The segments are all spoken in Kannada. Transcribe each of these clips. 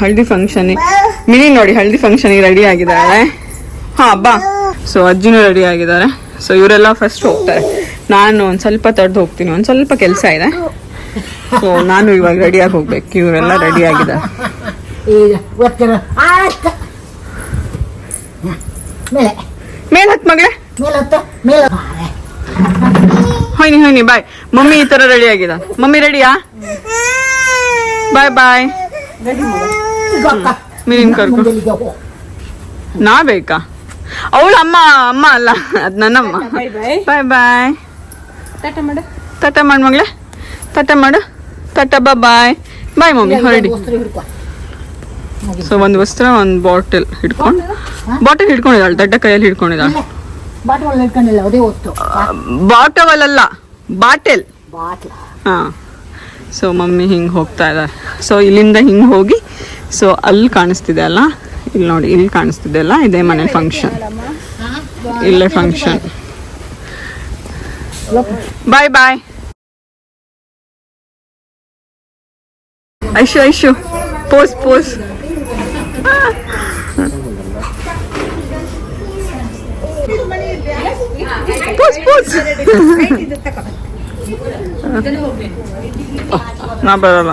ಹಲ್ದಿ ಫಂಕ್ಷನ್ ಮಿನಿ ನೋಡಿ ಹಳದಿ ಫಂಕ್ಷನ್ಗೆ ರೆಡಿ ಆಗಿದ್ದಾರೆ. ಹಾ ಬಾ. ಸೊ ಅಜ್ಜಿನೂ ರೆಡಿ ಆಗಿದ್ದಾರೆ. ಸೊ ಇವರೆಲ್ಲ ಫಸ್ಟ್ ಹೋಗ್ತಾರೆ. ನಾನು ಒಂದ್ ಸ್ವಲ್ಪ ತಡೆದು ಹೋಗ್ತೀನಿ. ಒಂದ್ ಸ್ವಲ್ಪ ಕೆಲಸ ಇದೆ. ಸೊ ನಾನು ಇವಾಗ ರೆಡಿಯಾಗಿ ಹೋಗ್ಬೇಕು. ಇವರೆಲ್ಲ ರೆಡಿ ಆಗಿದ್ದಾರೆ. ಮೇಲೆ. ಮಗಳೇ. ಹೊಯ್ನಿ ಹೋಯ್ನಿ ಬಾಯ್. ಮಮ್ಮಿ ಈ ತರ ರೆಡಿ ಆಗಿದ. ಮಮ್ಮಿ ರೆಡಿಯಾ ಬಾಯ್ ಬಾಯ್. ಮೀನ್ ಕರ್ಕೊ. ಮುಂದೆಲಿಗೆ ನಾ ಬೇಕಾ? ಅವಳು ಅಮ್ಮ ಅಮ್ಮ ಅಲ್ಲ. ಅದ್ ನನ್ನಮ್ಮ. ಬಾಯ್ ಬಾಯ್. ಟಾಟಾ ಮಾಡು. ತಟ ಮಾಡು ಮಗಳೇ. ತಟ ಮಾಡು. ತಟ ಬಾ ಬಾಯ್. ಬಾಯ್ ಮಮ್ಮಿ ಹೊರಡಿ. ಸೊ ಒಂದು ವಸ್ತ್ರ ಒಂದು ಬಾಟಲ್ ಹಿಡ್ಕೊಂಡು. ಬಾಟಲ್ ಹಿಡ್ಕೊಂಡಿದ್ದಾಳೆ ದಡ್ಡ ಕೈಯಲ್ಲಿ ಹಿಡ್ಕೊಂಡಿದ್ದಾಳೆ. ಬಾಟ್ಲ್ ಹಿಡ್ಕೊಂಡಿಲ್ಲ ಅದೇ ಹೊತ್ತು. ಬಾಟವಲ್ ಅಲ್ಲ ಬಾಟೆಲ್. ಬಾಟ್ಲ. ಹಾ. ಸೊ ಮಮ್ಮಿ ಹಿಂಗೆ ಹೋಗ್ತಾ ಇದ್ದಾರೆ ಸೊ ಇಲ್ಲಿಂದ ಹಿಂಗೆ ಹೋಗಿ ಸೊ ಅಲ್ಲಿ ಕಾಣಿಸ್ತಿದೆ ಅಲ್ಲ? ಇಲ್ಲಿ ನೋಡಿ ಇಲ್ಲಿ ಕಾಣಿಸ್ತಿದೆ ಅಲ್ಲ? ಇದೇ ಮನೆ ಫಂಕ್ಷನ್ ಇಲ್ಲೇ function bye bye Aishu Aishu. Pose pose ನಾ ಬರಲ್ಲ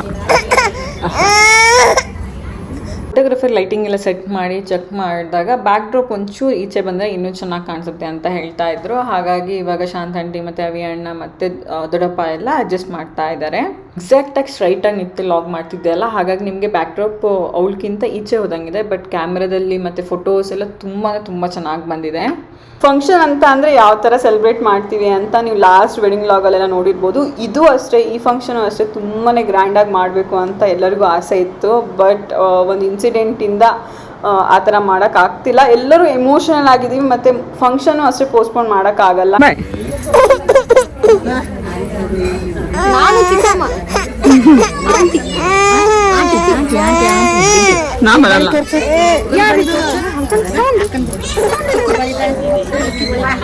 ಫೋಟೋಗ್ರಫರ್ ಲೈಟಿಂಗ್ ಎಲ್ಲ ಸೆಟ್ ಮಾಡಿ ಚೆಕ್ ಮಾಡಿದಾಗ ಬ್ಯಾಕ್ ಡ್ರಾಪ್ ಒಂಚೂರು ಈಚೆ ಬಂದರೆ ಇನ್ನೂ ಚೆನ್ನಾಗಿ ಕಾಣಿಸುತ್ತೆ ಅಂತ ಹೇಳ್ತಾ ಇದ್ರು. ಹಾಗಾಗಿ ಇವಾಗ ಶಾಂತ ಆಂಟಿ ಮತ್ತು ಅವಿ ಅಣ್ಣ ಮತ್ತು ದೊಡ್ಡಪ್ಪ ಎಲ್ಲ ಅಡ್ಜಸ್ಟ್ ಮಾಡ್ತಾ ಇದ್ದಾರೆ. ಎಸೆಕ್ಟಾಗಿ ಸ್ಟ್ರೈಟ್ ಆಗಿ ನಿಂತು ಲಾಗ್ ಮಾಡ್ತಿದ್ದೆ ಅಲ್ಲ. ಹಾಗಾಗಿ ನಿಮಗೆ ಬ್ಯಾಕ್ ಡ್ರಾಪ್ ಅವಳಕ್ಕಿಂತ ಈಚೆ ಹೋದಂಗಿದೆ ಬಟ್ ಕ್ಯಾಮ್ರಾದಲ್ಲಿ ಮತ್ತು ಫೋಟೋಸ್ ಎಲ್ಲ ತುಂಬಾ ತುಂಬ ಚೆನ್ನಾಗಿ ಬಂದಿದೆ. ಫಂಕ್ಷನ್ ಅಂತ ಅಂದರೆ ಯಾವ ಥರ ಸೆಲೆಬ್ರೇಟ್ ಮಾಡ್ತೀವಿ ಅಂತ ನೀವು ಲಾಸ್ಟ್ ವೆಡ್ಡಿಂಗ್ ಲಾಗಲ್ಲೆಲ್ಲ ನೋಡಿರ್ಬೋದು. ಇದು ಅಷ್ಟೇ, ಈ ಫಂಕ್ಷನು ಅಷ್ಟೇ ತುಂಬಾ ಗ್ರ್ಯಾಂಡಾಗಿ ಮಾಡಬೇಕು ಅಂತ ಎಲ್ಲರಿಗೂ ಆಸೆ ಇತ್ತು. ಬಟ್ ಒಂದು ಇನ್ಸಿಡೆಂಟಿಂದ ಆ ಥರ ಮಾಡೋಕ್ಕಾಗ್ತಿಲ್ಲ. ಎಲ್ಲರೂ ಎಮೋಷನಲ್ ಆಗಿದ್ದೀವಿ ಮತ್ತು ಫಂಕ್ಷನು ಅಷ್ಟೇ ಪೋಸ್ಟ್ಪೋನ್ ಮಾಡೋಕ್ಕಾಗಲ್ಲ. ಬಾಯ್ ನಾ ಬರಲ್ಲ.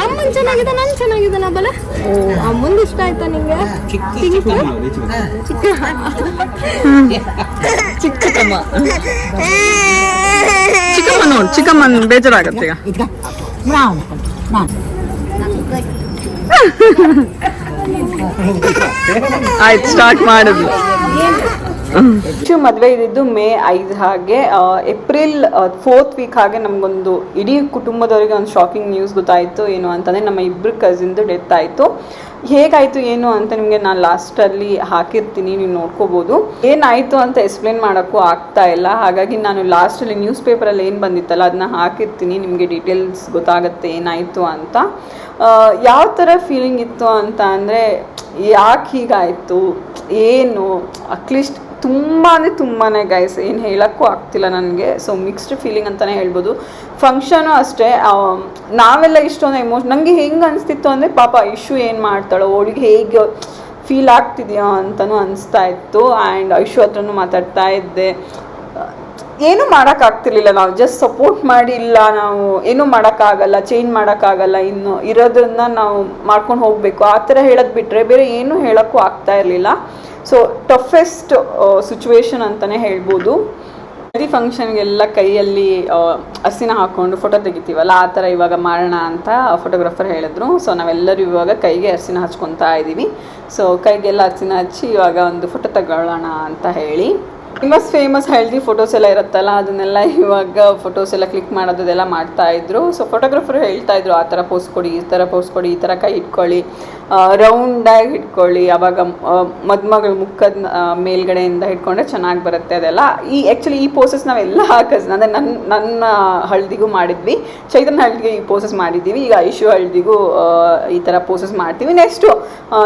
ಅಮ್ಮನ್ ಚೆನ್ನಾಗಿದೆ ನನ್ ಚೆನ್ನಾಗಿದ್ದಾನ ಬಲ? ಓ ಅಮ್ಮಂದು ಇಷ್ಟ ಆಯ್ತಾ ನಿಂಗೆ? ಚಿಕ್ಕ ಚಿಕ್ಕಮ್ಮ. ನೋಡಿ ಚಿಕ್ಕಮ್ಮ ಬೇಜಾರಾಗತ್ತೆ ಈಗ. ಆಯ್ತು ಸ್ಟಾರ್ಟ್ ಮಾಡಿದ್ಲು ಹೆಚ್ಚು ಮದುವೆ ಇದ್ದಿದ್ದು ಮೇ ಐದು ಹಾಗೆ ಏಪ್ರಿಲ್ ಫೋರ್ತ್ ವೀಕ್ ಹಾಗೆ ನಮಗೊಂದು ಇಡೀ ಕುಟುಂಬದವರಿಗೆ ಒಂದು ಶಾಕಿಂಗ್ ನ್ಯೂಸ್ ಗೊತ್ತಾಯಿತು, ಏನು ಅಂತಂದರೆ ನಮ್ಮ ಇಬ್ಬರು ಕಸಿನ್ದು ಡೆತ್ ಆಯಿತು. ಹೇಗಾಯಿತು, ಏನು ಅಂತ ನಿಮಗೆ ನಾನು ಲಾಸ್ಟಲ್ಲಿ ಹಾಕಿರ್ತೀನಿ, ನೀವು ನೋಡ್ಕೋಬೋದು. ಏನಾಯಿತು ಅಂತ ಎಕ್ಸ್ಪ್ಲೇನ್ ಮಾಡೋಕ್ಕೂ ಆಗ್ತಾ ಇಲ್ಲ. ಹಾಗಾಗಿ ನಾನು ಲಾಸ್ಟಲ್ಲಿ ನ್ಯೂಸ್ ಪೇಪರಲ್ಲಿ ಏನು ಬಂದಿತ್ತಲ್ಲ ಅದನ್ನ ಹಾಕಿರ್ತೀನಿ, ನಿಮಗೆ ಡೀಟೇಲ್ಸ್ ಗೊತ್ತಾಗುತ್ತೆ, ಏನಾಯಿತು ಅಂತ. ಯಾವ ಥರ ಫೀಲಿಂಗ್ ಇತ್ತು ಅಂತ ಅಂದರೆ, ಯಾಕೆ ಹೀಗಾಯಿತು, ಏನು ಅಟ್ಲೀಸ್ಟ್ ತುಂಬಾ ಅಂದರೆ ತುಂಬಾ ಗೈಸ್ ಏನು ಹೇಳೋಕ್ಕೂ ಆಗ್ತಿಲ್ಲ ನನಗೆ. ಸೊ ಮಿಕ್ಸ್ಡ್ ಫೀಲಿಂಗ್ ಅಂತಲೇ ಹೇಳ್ಬೋದು. ಫಂಕ್ಷನು ಅಷ್ಟೇ ನಾವೆಲ್ಲ ಇಷ್ಟೊಂದು ಎಮೋಷನ್ ನನಗೆ ಹೆಂಗೆ ಅನಿಸ್ತಿತ್ತು ಅಂದರೆ, ಪಾಪ ಇಶ್ಯೂ ಏನು ಮಾಡ್ತಾಳೋ, ಅವಳಿಗೆ ಹೇಗೆ ಫೀಲ್ ಆಗ್ತಿದೆಯೋ ಅಂತಲೂ ಅನಿಸ್ತಾ ಇತ್ತು. ಆ್ಯಂಡ್ ಐಶು ಹತ್ರನೂ ಮಾತಾಡ್ತಾ ಇದ್ದೆ. ಏನು ಮಾಡೋಕ್ಕಾಗ್ತಿರ್ಲಿಲ್ಲ. ನಾವು ಜಸ್ಟ್ ಸಪೋರ್ಟ್ ಮಾಡಿ ಇಲ್ಲ, ನಾವು ಏನೂ ಮಾಡೋಕ್ಕಾಗಲ್ಲ ಚೇಂಜ್ ಮಾಡೋಕ್ಕಾಗಲ್ಲ, ಇನ್ನು ಇರೋದನ್ನ ನಾವು ಮಾಡ್ಕೊಂಡು ಹೋಗಬೇಕು. ಆ ಥರ ಹೇಳೋದು ಬಿಟ್ಟರೆ ಬೇರೆ ಏನೂ ಹೇಳೋಕ್ಕೂ ಆಗ್ತಾ ಇರಲಿಲ್ಲ. ಸೊ ಟಫೆಸ್ಟ್ ಸಿಚುವೇಶನ್ ಅಂತಲೇ ಹೇಳ್ಬೋದು. ಹಲ್ದಿ ಫಂಕ್ಷನ್ಗೆಲ್ಲ ಕೈಯಲ್ಲಿ ಹಸಿನ ಹಾಕ್ಕೊಂಡು ಫೋಟೋ ತೆಗಿತೀವಲ್ಲ, ಆ ಥರ ಇವಾಗ ಮಾಡೋಣ ಅಂತ ಫೋಟೋಗ್ರಾಫರ್ ಹೇಳಿದ್ರು. ಸೊ ನಾವೆಲ್ಲರೂ ಇವಾಗ ಕೈಗೆ ಅರಿಸಿನ ಹಚ್ಕೊತಾ ಇದ್ದೀವಿ ಸೊ ಕೈಗೆಲ್ಲ ಅರಿಸಿನ ಹಚ್ಚಿ ಇವಾಗ ಒಂದು ಫೋಟೋ ತಗೊಳ್ಳೋಣ ಅಂತ ಹೇಳಿ. ಫೇಮಸ್ ಫೇಮಸ್ ಹೆಲ್ದಿ ಫೋಟೋಸ್ ಎಲ್ಲ ಇರುತ್ತಲ್ಲ, ಅದನ್ನೆಲ್ಲ ಇವಾಗ ಫೋಟೋಸ್ ಎಲ್ಲ ಕ್ಲಿಕ್ ಮಾಡೋದೆಲ್ಲ ಮಾಡ್ತಾ ಇದ್ರು. ಸೊ ಫೋಟೋಗ್ರಾಫರ್ ಹೇಳ್ತಾ ಇದ್ರು, ಆ ಥರ ಪೋಸ್ ಕೊಡಿ, ಈ ಥರ ಪೋಸ್ ಕೊಡಿ, ಈ ಥರ ಕೈ ಇಟ್ಕೊಳ್ಳಿ. ರೌಂಡಾಗಿ ಇಟ್ಕೊಳ್ಳಿ ಅವಾಗ ಮದುಮಗಳ ಮುಖದ ಮೇಲ್ಗಡೆಯಿಂದ ಹಿಡ್ಕೊಂಡ್ರೆ ಚೆನ್ನಾಗಿ ಬರುತ್ತೆ ಅದೆಲ್ಲ. ಈ ಆ್ಯಕ್ಚುಲಿ ಈ ಪೋಸಸ್ ನಾವೆಲ್ಲ ಕಸ್ ಅಂದರೆ ನನ್ನ ನನ್ನ ಹಳದಿಗೂ ಮಾಡಿದ್ವಿ. ಚೈತನ್ಯ ಹಳದಿಗೆ ಈ ಪೋಸಸ್ ಮಾಡಿದ್ದೀವಿ. ಈಗ ಐಶು ಹಳದಿಗೂ ಈ ಥರ ಪೋಸಸ್ ಮಾಡ್ತೀವಿ. ನೆಕ್ಸ್ಟು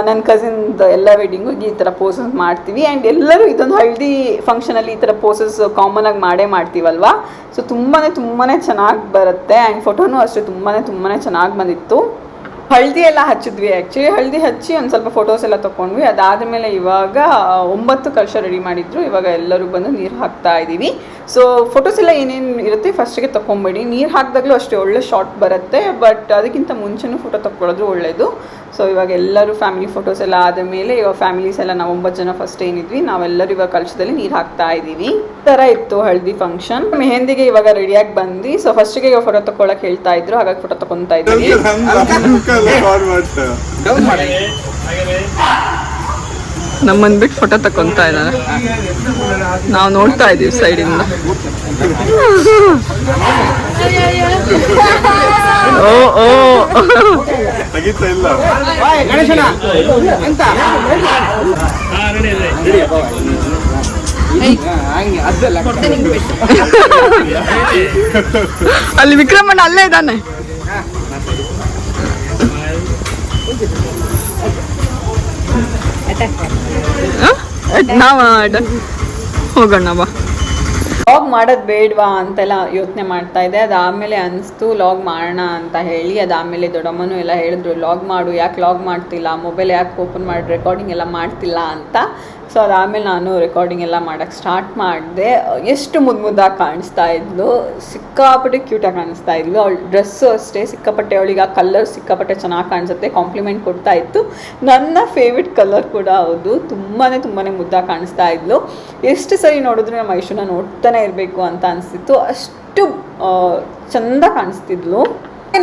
ನನ್ನ ಕಸಿನ್ದ ಎಲ್ಲ ವೆಡ್ಡಿಂಗು ಈ ಥರ ಪೋಸಸ್ ಮಾಡ್ತೀವಿ. ಆ್ಯಂಡ್ ಎಲ್ಲರೂ ಇದೊಂದು ಹಳದಿ ಫಂಕ್ಷನಲ್ಲಿ ಈ ಥರ ಪೋಸಸ್ ಆಗಿ ಮಾಡೇ ಮಾಡ್ತೀವಲ್ವಾ? ಸೊ ತುಂಬಾ ತುಂಬಾ ಚೆನ್ನಾಗಿ ಬರುತ್ತೆ. ಆ್ಯಂಡ್ ಫೋಟೋನು ಅಷ್ಟೇ ತುಂಬಾ ತುಂಬಾ ಚೆನ್ನಾಗಿ ಬಂದಿತ್ತು. ಹಳದಿ ಎಲ್ಲ ಹಚ್ಚಿದ್ವಿ. ಆ್ಯಕ್ಚುಲಿ ಹಳದಿ ಹಚ್ಚಿ ಒಂದು ಸ್ವಲ್ಪ ಫೋಟೋಸ್ ಎಲ್ಲ ತೊಗೊಂಡ್ವಿ ಅದಾದಮೇಲೆ ಇವಾಗ ಆ, ಒಂಬತ್ತು ಕಲಶ ರೆಡಿ ಮಾಡಿದ್ರು. ಇವಾಗ ಎಲ್ಲರೂ ಬಂದು ನೀರು ಹಾಕ್ತಾ ಇದ್ದೀವಿ ಸೊ ಫೋಟೋಸ್ ಎಲ್ಲ ಏನೇನು ಇರುತ್ತೆ ಫಸ್ಟಿಗೆ ತೊಗೊಂಬೇಡಿ ನೀರು ಹಾಕಿದಾಗಲೂ ಅಷ್ಟೇ ಒಳ್ಳೆ ಶಾರ್ಟ್ ಬರುತ್ತೆ ಬಟ್ ಅದಕ್ಕಿಂತ ಮುಂಚೆನೂ ಫೋಟೋ ತೊಗೊಳೋದು ಒಳ್ಳೆಯದು ಸೊ ಇವಾಗ ಎಲ್ಲರೂ ಫ್ಯಾಮಿಲಿ ಫೋಟೋಸ್ ಎಲ್ಲ ಆದ ಮೇಲೆ ಇವಾಗ ಫ್ಯಾಮಿಲೀಸ್ ಎಲ್ಲ ನಾವು ಒಂಬತ್ತು ಜನ ಫಸ್ಟ್ ಏನಿದ್ವಿ ನಾವೆಲ್ಲರೂ ಇವಾಗ ಕಲಶದಲ್ಲಿ ನೀರು ಹಾಕ್ತಾ ಇದ್ದೀವಿ. ಥರ ಇತ್ತು ಹಳದಿ ಫಂಕ್ಷನ್ ಮೆಹಂದಿಗೆ ಇವಾಗ ರೆಡಿಯಾಗಿ ಬಂದು ಸೊ ಫಸ್ಟಿಗೆ ಇವಾಗ ಫೋಟೋ ತಗೊಳಕ್ಕೆ ಹೇಳ್ತಾ ಇದ್ರು ಹಾಗಾಗಿ ಫೋಟೋ ತಗೊತಾ ಇದ್ದೀವಿ. ನಮ್ಮನ್ ಬಿಟ್ಟು ಫೋಟೋ ತಕೊಂತ ಇದ್ದಾರೆ. ನಾವು ನೋಡ್ತಾ ಇದೀವಿ ಸೈಡಿಂದ ಓ ಓ. ಅಲ್ಲಿ ವಿಕ್ರಮಣ್ಣ ಅಲ್ಲೇ ಇದ್ದಾನೆ. ನಾವ ಹೋಗೋಣ, ಬಾ. ಲಾಗ್ ಮಾಡೋದು ಬೇಡವಾ ಅಂತೆಲ್ಲ ಯೋಚನೆ ಮಾಡ್ತಾ ಇದೆ. ಅದಾದಮೇಲೆ ಅನಿಸ್ತು ಲಾಗ್ ಮಾಡೋಣ ಅಂತ ಹೇಳಿ, ಅದಾದಮೇಲೆ ದೊಡ್ಡಮ್ಮನೂ ಎಲ್ಲ ಹೇಳಿದ್ರು ಲಾಗ್ ಮಾಡು, ಯಾಕೆ ಲಾಗ್ ಮಾಡ್ತಿಲ್ಲ? ಮೊಬೈಲ್ ಯಾಕೆ ಓಪನ್ ಮಾಡಿ ರೆಕಾರ್ಡಿಂಗ್ ಎಲ್ಲ ಮಾಡ್ತಿಲ್ಲ ಅಂತ. ಸೊ ಅದಾದಮೇಲೆ ನಾನು ರೆಕಾರ್ಡಿಂಗ್ ಎಲ್ಲ ಮಾಡೋಕ್ಕೆ ಸ್ಟಾರ್ಟ್ ಮಾಡಿದೆ. ಎಷ್ಟು ಮುದ್ದು ಮುದ್ದಾಗಿ ಕಾಣಿಸ್ತಾ ಇದ್ಲು, ಸಿಕ್ಕಾಪಟ್ಟೆ ಕ್ಯೂಟಾಗಿ ಕಾಣಿಸ್ತಾ ಇದ್ಲು. ಅವಳು ಡ್ರೆಸ್ಸು ಅಷ್ಟೇ, ಸಿಕ್ಕಾಪಟ್ಟೆ ಅವಳಿಗೆ ಆ ಕಲರ್ ಸಿಕ್ಕಾಪಟ್ಟೆ ಚೆನ್ನಾಗಿ ಕಾಣಿಸುತ್ತೆ ಕಾಂಪ್ಲಿಮೆಂಟ್ ಕೊಡ್ತಾ ಇತ್ತು. ನನ್ನ ಫೇವ್ರೆಟ್ ಕಲರ್ ಕೂಡ ಹೌದು ತುಂಬಾ ತುಂಬಾ ಮುದ್ದಾಗಿ ಕಾಣಿಸ್ತಾ ಇದ್ಲು. ಎಷ್ಟು ಸರಿ ನೋಡಿದ್ರು ನಮ್ಮ ಐಶುನ ನೋಡ್ತಾನೆ ಇರಬೇಕು ಅಂತ ಅನಿಸ್ತಿತ್ತು ಅಷ್ಟು ಚಂದ ಕಾಣಿಸ್ತಿದ್ಲು.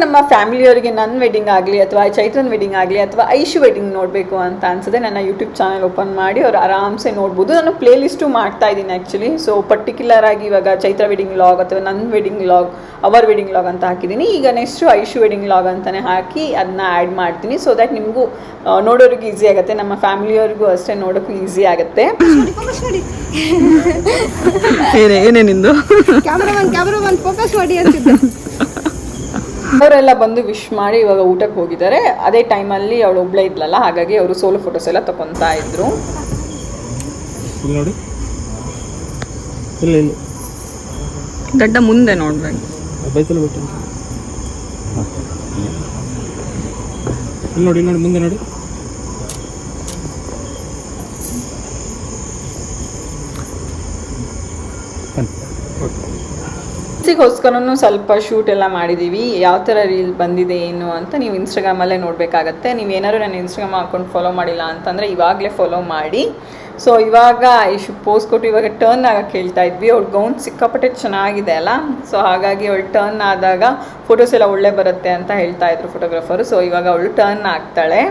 ನಮ್ಮ ಫ್ಯಾಮಿಲಿಯವರಿಗೆ ನನ್ನ ವೆಡ್ಡಿಂಗ್ ಆಗಲಿ ಅಥವಾ ಚೈತ್ರನ್ ವೆಡ್ಡಿಂಗ್ ಆಗಲಿ ಅಥವಾ ಐಶು ವೆಡ್ಡಿಂಗ್ ನೋಡಬೇಕು ಅಂತ ಅನ್ಸುತ್ತೆ. ನನ್ನ ಯೂಟ್ಯೂಬ್ ಚಾನಲ್ ಓಪನ್ ಮಾಡಿ ಅವ್ರು ಆರಾಮ್ಸೆ ನೋಡ್ಬೋದು. ನಾನು ಪ್ಲೇ ಲಿಸ್ಟು ಮಾಡ್ತಾ ಇದ್ದೀನಿ ಆ್ಯಕ್ಚುಲಿ ಸೊ ಪರ್ಟಿಕ್ಯುಲರ್ ಆಗಿ ಇವಾಗ ಚೈತ್ರ ವೆಡ್ಡಿಂಗ್ ಲಾಗ್ ಅಥವಾ ನನ್ನ wedding vlog our wedding vlog ಅಂತ ಹಾಕಿದ್ದೀನಿ. ಈಗ ನೆಕ್ಸ್ಟು ಐಶು ವೆಡ್ಡಿಂಗ್ ಲಾಗ್ ಅಂತಲೇ ಹಾಕಿ ಅದನ್ನ ಆ್ಯಡ್ ಮಾಡ್ತೀನಿ. ಸೊ ದ್ಯಾಟ್ ನಿಮಗೂ ನೋಡೋರಿಗೆ ಈಸಿ ಆಗುತ್ತೆ. ನಮ್ಮ ಫ್ಯಾಮಿಲಿಯವ್ರಿಗೂ ಅಷ್ಟೇ ನೋಡೋಕ್ಕೂ ಈಸಿ ಆಗುತ್ತೆ. ಏನೇ ಮಾಡಿ ಏನೇ ನಿಂದು? ಕ್ಯಾಮ್ರಾ ಕ್ಯಾಮ್ರಾಮನ್ ಫೋಕಸ್ ಮಾಡಿ ಅಂತಿದ್ದೆ. ಅವರೆಲ್ಲ ಬಂದು ವಿಶ್ ಮಾಡಿ ಇವಾಗ ಊಟಕ್ಕೆ ಹೋಗಿದ್ದಾರೆ. ಅದೇ ಟೈಮಲ್ಲಿ ಅವಳು ಒಬ್ಳೆ ಇದ್ಲಲ್ಲ ಹಾಗಾಗಿ ಅವರು ಸೋಲೋ ಫೋಟೋಸ್ ಎಲ್ಲ ತಗೊತಾ ಇದ್ರು. ಇಲ್ಲಿ ನೋಡಿ. ಇಲ್ಲ ಇಲ್ಲ. ಗಡ್ಡ ಮುಂದೆ ನೋಡ್ಬೇಕು ಬೈತಲ್ಲಿ ಬಿಟ್ಟು. ಇಲ್ಲಿ ನೋಡಿ ನೋಡಿ ಮುಂದೆ ನೋಡಿ. ಗೋಸ್ಕರನು ಸ್ವಲ್ಪ ಶೂಟ್ ಎಲ್ಲ ಮಾಡಿದ್ದೀವಿ ಯಾವ ಥರ ರೀಲ್ ಬಂದಿದೆ, ಏನು ಅಂತ ನೀವು ಇನ್ಸ್ಟಾಗ್ರಾಮಲ್ಲೇ ನೋಡಬೇಕಾಗತ್ತೆ. ನೀವು ಏನಾದರೂ ನನ್ನ ಇನ್ಸ್ಟಾಗ್ರಾಮ್ ಅಕೌಂಟ್ ಫಾಲೋ ಮಾಡಿಲ್ಲ ಅಂತಂದರೆ ಇವಾಗಲೇ ಫಾಲೋ ಮಾಡಿ. ಸೊ ಇವಾಗ ಇಶು ಪೋಸ್ ಕೊಟ್ಟು ಇವಾಗ ಟರ್ನ್ ಆಗಕ್ಕೆ ಹೇಳ್ತಾ ಇದ್ವಿ. ಅವ್ಳ ಗೌನ್ ಸಿಕ್ಕಾಪಟ್ಟೆ ಚೆನ್ನಾಗಿದೆ ಅಲ್ಲ? ಸೊ ಹಾಗಾಗಿ ಅವಳು ಟರ್ನ್ ಆದಾಗ ಫೋಟೋಸ್ ಎಲ್ಲ ಒಳ್ಳೆ ಬರುತ್ತೆ ಅಂತ ಹೇಳ್ತಾ ಇದ್ರು ಫೋಟೋಗ್ರಾಫರು ಸೊ ಇವಾಗ ಅವಳು ಟರ್ನ್ ಆಗ್ತಾಳೆ.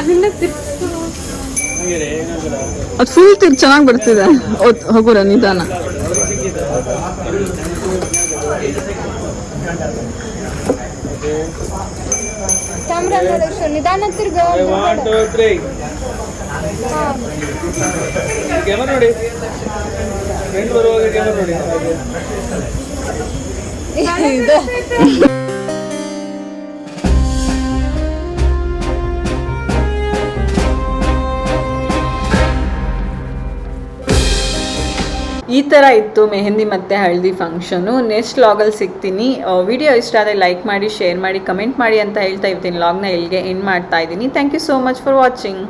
ನನ್ನ ಅದು ಫುಲ್ ತಿರ್ ಚೆನ್ನಾಗಿ ಬರ್ತಿದೆ. ಹೋಗೋರ ನಿಧಾನ. ನಿಧಾನ ತಿರ್ಗ. ಕ್ಯಾಮರಾ ನೋಡಿ. ಫ್ರೆಂಡ್ ಬರುವಾಗ ಕ್ಯಾಮರಾ ನೋಡಿ. ಈ ಥರ ಇತ್ತು ಮೆಹಂದಿ ಮತ್ತು ಹಳದಿ ಫಂಕ್ಷನು ನೆಕ್ಸ್ಟ್ ಲಾಗಲ್ಲಿ ಸಿಗ್ತೀನಿ. ವಿಡಿಯೋ ಇಷ್ಟ ಆದರೆ ಲೈಕ್ ಮಾಡಿ ಶೇರ್ ಮಾಡಿ ಕಮೆಂಟ್ ಮಾಡಿ ಅಂತ ಹೇಳ್ತಾ ಇರ್ತೀನಿ. ಲಾಗ್ನ ಇಲ್ಲಿಗೆ ಎಂಡ್ ಮಾಡ್ತಾ ಇದ್ದೀನಿ. Thank you so much for watching